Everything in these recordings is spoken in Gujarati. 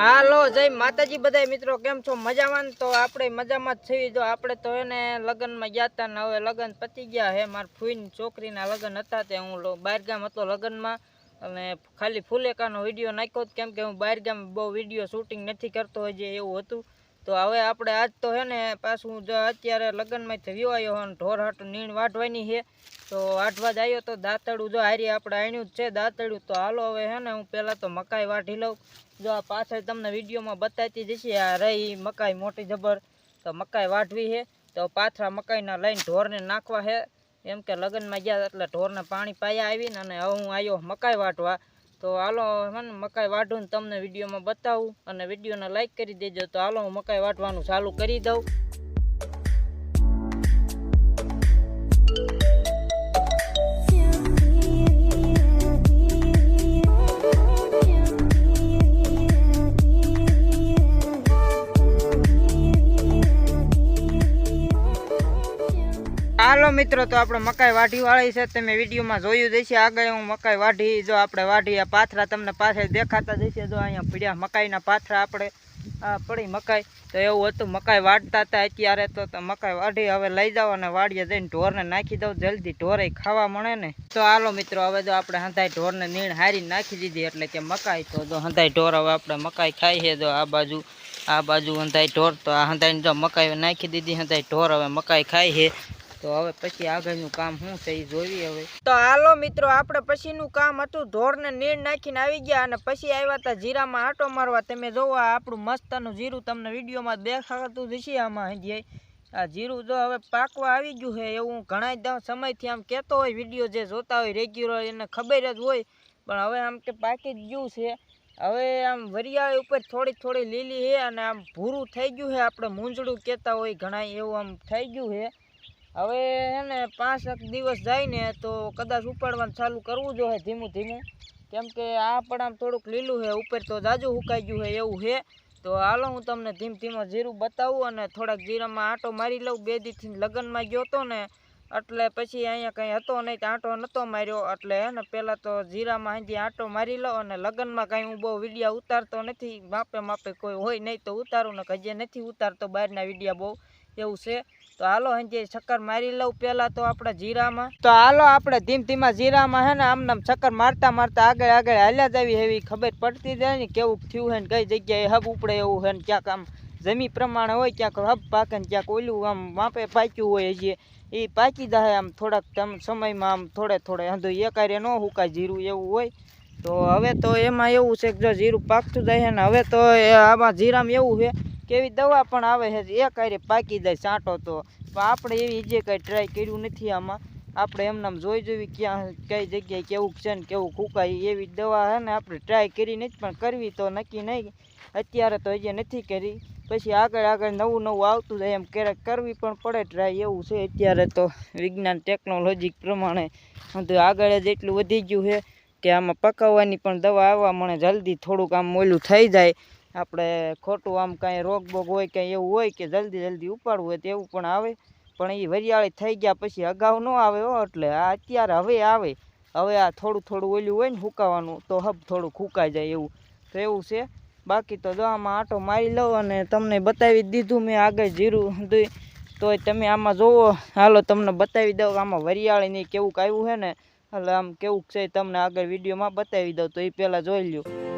હાલો, જય માતાજી બધા મિત્રો, કેમ છો? મજામાં તો આપણે મજામાં જ થઈ જો આપણે તો એને લગ્નમાં ગયા હતા ને હવે લગ્ન પતી ગયા હે. મારા ફૂઈની છોકરીના લગ્ન હતા તે હું બહારગામ હતો લગ્નમાં. અને ખાલી ફૂલેકાનો વીડિયો નાખ્યો કેમ કે હું બહારગામ બહુ વીડિયો શૂટિંગ નથી કરતો હજી એવું હતું. તો હવે આપણે આજ તો હે ને પાછું જો અત્યારે લગ્નમાં વ્યુ આવ્યો હોય ઢોર હાટ નીણ વાઢવાની છે. તો વાઢવા જ આવ્યો તો દાંતડું જો હારી આપણે આણ્યું જ છે દાંતડું તો હાલો હવે હે ને હું પહેલાં તો મકાઈ વાઢી લઉં. જો આ પાછળ તમને વિડીયોમાં બતાવતી જશે આ રહી મકાઈ મોટી જબર. તો મકાઈ વાઢવી છે. તો પાથરા મકાઈના લઈને ઢોરને નાખવા છે. એમ કે લગ્નમાં ગયા એટલે ઢોરને પાણી પાયા આવીને અને હવે હું આવ્યો મકાઈ વાટવા તો હાલો મને મકાઈ વાઢું તમને વિડીયોમાં બતાવું. અને વિડીયોને લાઇક કરી દેજો, તો હાલો, હું મકાઈ વાટવાનું ચાલુ કરી દઉં. મિત્રો, તો આપણે મકાઈ વાઢી વાળી છે. તમે વિડીયોમાં જોયું જશે આગળ હું મકાઈ વાઢી, જો આપણે વાઢી આ પાથરા તમને પાછળ દેખાતા જશે જો અહીંયા પડ્યા મકાઈના પાથરા આપણે પડી મકાઈ. તો એવું હતું, મકાઈ વાઢતા હતા અત્યારે તો મકાઈ વાઢી હવે લઈ જાઓ અને વાડીએ જઈને ઢોરને નાખી દઉં. જલ્દી ઢોરે ખાવા મળે ને. તો હાલો, મિત્રો, હવે જો આપણે હંધાઈ ઢોરને નીણ હારી નાખી દીધી. એટલે કે મકાઈ તો જો હંધાઈ ઢોર હવે આપણે મકાઈ ખાઈ છે. જો આ બાજુ આ બાજુ હંધાઈ ઢોર, તો આ હંધાઈને જો મકાઈ નાખી દીધી. હંધાઈ ઢોર હવે મકાઈ ખાઈ છે. તો હવે પછી આગળનું કામ શું છે એ જોઈએ હવે. તો હાલો મિત્રો, આપણે પછીનું કામ હતું, ઢોરને નીર નાખીને આવી ગયા અને પછી આવ્યા હતા જીરામાં આંટો મારવા. તમે જોવો આપણું મસ્તનું જીરું તમને વિડીયોમાં દેખાતું જશે આમાં જે આ જીરું જો હવે પાકવા આવી ગયું છે એવું ઘણા દ- સમયથી આમ કહેતો હોય, વીડિયો જે જોતા હોય રેગ્યુલર એને ખબર જ હોય. પણ હવે આમ કે પાકી જ ગયું છે. હવે આમ વરિયાળી ઉપર થોડી થોડી લીલી છે અને આમ ભૂરું થઈ ગયું છે. આપણે મૂંઝડું કહેતા હોય ઘણા એવું આમ થઈ ગયું છે. હવે હે પાંચ એક દિવસ જાય ને તો કદાચ ઉપાડવાનું ચાલુ કરવું જોઈએ ધીમું ધીમું. કેમ કે આ આમ થોડુંક લીલું છે ઉપર તો જાજુ સુકાઈ ગયું છે એવું છે તો હાલો હું તમને ધીમ ધીમો જીરું બતાવું અને થોડાક જીરામાં આંટો મારી લઉં. બે દીથી લગ્નમાં ગયો હતો ને, એટલે પછી અહીંયા કંઈ હતો નહીં આંટો નહોતો માર્યો. એટલે હે પહેલાં તો જીરામાં અહીંથી આંટો મારી લઉં અને લગ્નમાં કાંઈ હું બહુ વિડીયા ઉતારતો નથી. માપે માપે કોઈ હોય નહીં તો ઉતારું ને હજી નથી ઉતારતો બહારના વિડીયા બહુ. એવું છે. તો હાલો, અહીં ચક્કર મારી લઉં પહેલાં તો આપણા જીરામાં. તો હાલો, આપણે ધીમ ધીમા જીરામાં હે ને, આમ નામ ચક્કર મારતા મારતા આગળ આગળ હાલ્યા જ આવી એવી ખબર પડતી જાય ને, કેવું થયું હે ને, કઈ જગ્યાએ હબ ઉપડે એવું હે ને, ક્યાંક આમ જમી પ્રમાણે હોય, ક્યાંક હબ પાકે ને, ક્યાંક ઓલું આમ માપે પાક્યું હોય હજી. એ પાકી જાય આમ થોડાક સમયમાં આમ થોડે થોડે, હંધો એકારે ન હુકાય જીરું એવું હોય. તો હવે તો એમાં એવું છે કે જો જીરું પાકતું જાય ને, હવે તો આમાં જીરામાં એવું છે કે એવી દવા પણ આવે છે એક હારે પાકી જાય છાંટો તો. પણ આપણે એવી જે કંઈ ટ્રાય કર્યું નથી આમાં. આપણે એમનામ જોઈ જોઈ ક્યાં, કઈ જગ્યાએ કેવું છે ને કેવું ફૂકાય એવી દવા છે ને આપણે ટ્રાય કરી નથી, પણ કરવી તો નક્કી નહીં. અત્યારે તો હજી નથી કરી. પછી આગળ આગળ નવું નવું આવતું જાય એમ ક્યારેક કરવી પણ પડે ટ્રાય એવું છે અત્યારે તો. વિજ્ઞાન ટેકનોલોજી પ્રમાણે આગળ જ એટલું વધી ગયું છે કે આમાં પકાવવાની પણ દવા આવવા મળે, જલ્દી થોડુંક આમ ઓલું થઈ જાય. આપણે ખોટું આમ કાંઈ રોગ બોગ હોય કાંઈ એવું હોય કે જલ્દી જલ્દી ઉપાડવું હોય તેવું પણ આવે. પણ એ વરિયાળી થઈ ગયા પછી અગાઉ ન આવે હો, એટલે આ અત્યારે હવે આવે. હવે આ થોડું થોડું ઓલું હોય ને હુકાવાનું, તો હબ થોડું ફૂંકાઈ જાય એવું. તો એવું છે. બાકી તો જો આમાં આંટો મારી લઉં અને તમને બતાવી દીધું મેં આગળ જીરું દઈ તોય તમે આમાં જોવો. હાલો, તમને બતાવી દઉં આમાં વરિયાળી નહીં કેવું આવ્યું છે ને. એટલે આમ કેવું છે તમને આગળ વિડીયોમાં બતાવી દઉં. તો એ પહેલાં જોઈ લ્યો.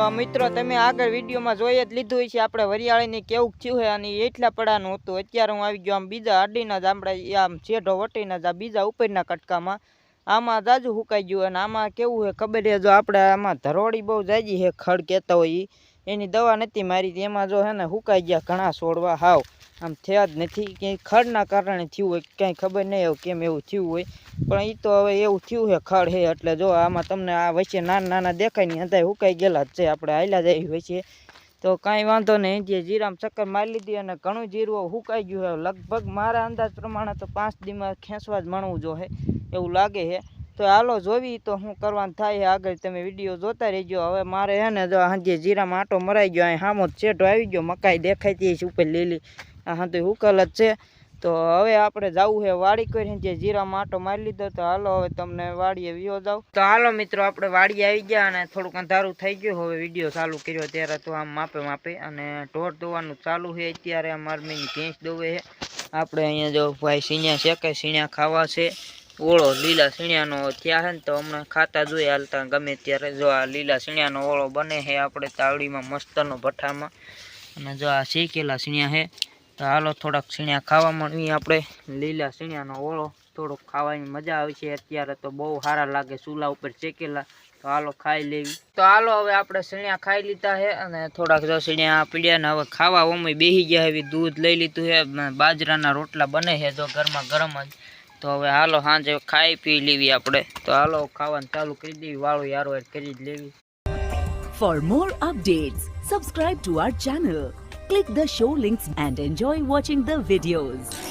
તો મિત્રો તમે આગળ વિડીયોમાં જોઈ જ લીધું છે આપણે વરિયાળીની કેવું થયું છે અને એટલા પડાનું હતું. અત્યારે હું આવી ગયો આમ બીજા અડીના જ આપણે આમ છેઢો વટીના જ આ બીજા ઉપરના કટકામાં. આમાં જાજુ સુકાઈ ગયું અને આમાં કેવું છે ખબર છે જો આપણે આમાં ધરોડી બહુ જાજી છે ખડ કહેતા હોય. એની દવા નથી મારી, એમાં જો હે ને સુકાઈ ગયા ઘણા છોડવા હાવ. આમ થયા જ નથી. ક્યાંય ખડના કારણે થયું હોય કાંઈ ખબર નહીં હોય કેમ એવું થયું હોય. પણ એ તો હવે એવું થયું છે ખડ છે. એટલે જો આમાં તમને આ વચ્ચે નાના નાના દેખાય નહીં, અંધાય હુકાઈ ગયેલા જ છે. આપણે હાલ્યા જાય વચ્ચે તો કાંઈ વાંધો નહીં, જે જીરામ ચક્કર મારી લીધી અને ઘણું જીરું હુકાઈ ગયું છે. લગભગ મારા અંદાજ પ્રમાણે તો પાંચ દીમાં ખેંચવા જ મળવું જોઈએ એવું લાગે છે. તો હાલો જોવી તો શું કરવાનું થાય આગળ તમે વીડિયો જોતા રહેજો. હવે મારે હે ને હાજે જીરામાં આટો મરાઈ ગયો, અહીં જ ચેટો આવી ગયો, મકાઈ દેખાતી છે ઉપર લીલી. હા તો હુકલ જ છે. તો હવે આપણે જવું છે વાડી કરીને જે જીરામાં આટો મારી લીધો તો હાલો હવે તમને વાડીએ વિયો જાવ તો હાલો મિત્રો, આપણે વાડીએ આવી ગયા અને થોડુંક અંધારું થઈ ગયું. હવે વીડિયો ચાલુ કર્યો ત્યારે તો આમ માપે માપે અને ઢોર દોવાનું ચાલુ છે અત્યારે મારમીની ભેંસ દોવે છે આપણે અહીંયા જો ભાઈ સીણ્યા છે કે ખાવા છે. ઓળો લીલા સીણ્યાનો થયા છે ને તો હમણાં ખાતા જોઈએ હાલતા ગમે ત્યારે. જો આ લીલા સીણ્યાનો ઓળો બને છે આપણે તાવડીમાં મસ્તનો ભઠ્ઠામાં. અને જો આ શેકેલા સીણ્યા છે, તો હાલો થોડાક સીણ્યા ખાવા મળવી આપણે. લીલા સીણ્યાનો ઓળો થોડોક ખાવાની મજા આવે છે. અત્યારે તો બહુ સારા લાગે ચૂલા ઉપર શેકેલા. તો હાલો ખાઈ લેવી. તો હાલો હવે આપણે સીણ્યા ખાઈ લીધા છે અને થોડાક જો સીણ્યા પીડ્યા ને હવે ખાવા ઓમે બેસી ગયા એવી દૂધ લઈ લીધું છે. બાજરાના રોટલા બને છે. જો ઘરમાં ગરમ જ તો હવે હાલો સાંજે ખાઈ પી લેવી આપણે તો હાલો ખાવાનું ચાલુ કરી દેવી વાળું યારો કરી જ લેવી For more updates, subscribe to our channel, click the show links and enjoy watching the videos.